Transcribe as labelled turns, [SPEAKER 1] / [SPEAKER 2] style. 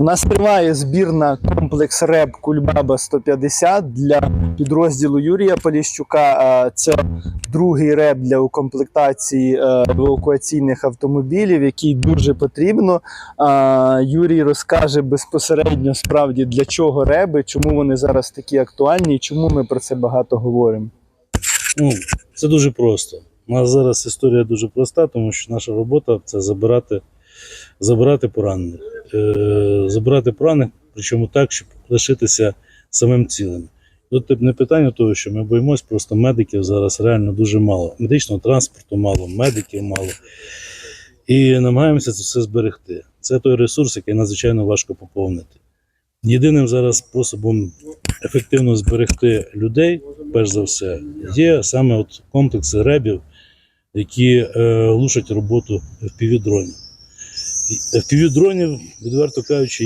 [SPEAKER 1] У нас триває збір на комплекс РЕБ Кульбаба 150 для підрозділу Юрія Поліщука. Це другий РЕБ для укомплектації е, евакуаційних автомобілів, який дуже потрібно. Юрій розкаже безпосередньо справді для чого реби, чому вони зараз такі актуальні і чому ми про це багато говоримо.
[SPEAKER 2] Ну, це дуже просто. У нас зараз історія дуже проста, тому що наша робота це забирати, забирати поранених. Е, забирати поранених, причому так, щоб лишитися самим цілим. Тут не питання того, що ми боїмось, просто медиків зараз реально дуже мало. Медичного транспорту мало, медиків мало. І намагаємося це все зберегти. Це той ресурс, який надзвичайно важко поповнити. Єдиним зараз способом ефективно зберегти людей, перш за все, є саме от комплекси ребів, які е, глушать роботу FPV-дронів. FPV-дронів, відверто кажучи,